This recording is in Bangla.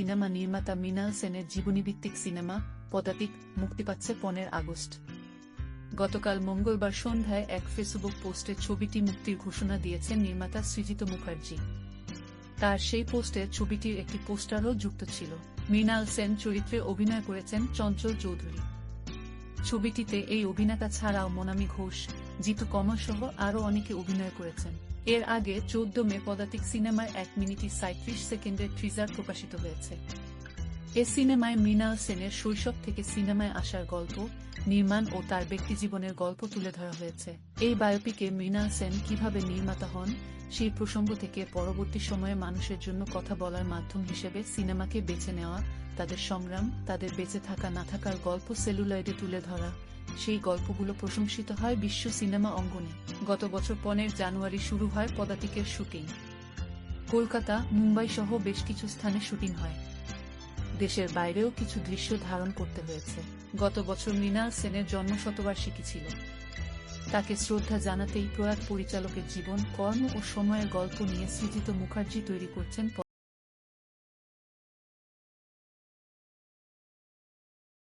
সিনেমা নির্মাতা মৃণাল সেনের জীবনীভিত্তিক সিনেমা, পদাতিক, মুক্তি পাচ্ছে পনেরো আগস্ট। গতকাল মঙ্গলবার সন্ধ্যায় এক ফেসবুক পোস্টে ছবিটি মুক্তির ঘোষণা দিয়েছেন নির্মাতা সৃজিত মুখার্জি। তার সেই পোস্টে ছবিটির একটি পোস্টারও যুক্ত ছিল। মৃণাল সেন চরিত্রে অভিনয় করেছেন চঞ্চল চৌধুরী। ছবিটিতে এই অভিনেতা ছাড়াও মনামি ঘোষ, জিতু কমল সহ আরও অনেকে অভিনয় করেছেন। এর আগে চৌদ্দ মে পদাতিক সিনেমার এক মিনিটে সাঁত্রিশ সেকেন্ডের ট্রিজার প্রকাশিত হয়েছে। এ সিনেমায় মৃণাল সেনের শৈশব থেকে সিনেমায় আসার গল্প, নির্মাণ ও তার ব্যক্তিজীবনের গল্প তুলে ধরা হয়েছে। এই বায়োপিকে মৃণাল সেন কীভাবে নির্মাতা হন, সেই প্রসঙ্গ থেকে পরবর্তী সময়ে মানুষের জন্য কথা বলার মাধ্যম হিসেবে সিনেমাকে বেছে নেওয়া, তাদের সংগ্রাম, তাদের বেঁচে থাকা না থাকার গল্প সেলুলয়েডে তুলে ধরা সেই গল্পগুলো প্রশংসিত হয় বিশ্ব সিনেমা অঙ্গনে। গত বছর পনেরো জানুয়ারি শুরু হয় পদাতিকের শুটিং। কলকাতা, মুম্বাই সহ বেশ কিছু স্থানে শুটিং হয়। দেশের বাইরেও কিছু দৃশ্য ধারণ করতে হয়েছে। গত বছর মৃণাল সেনের জন্ম শতবার্ষিকী ছিল। তাকে শ্রদ্ধা জানাতেই প্রয়াত পরিচালকের জীবন, কর্ম ও সময়ের গল্প নিয়ে সৃজিত মুখার্জি তৈরি করছেন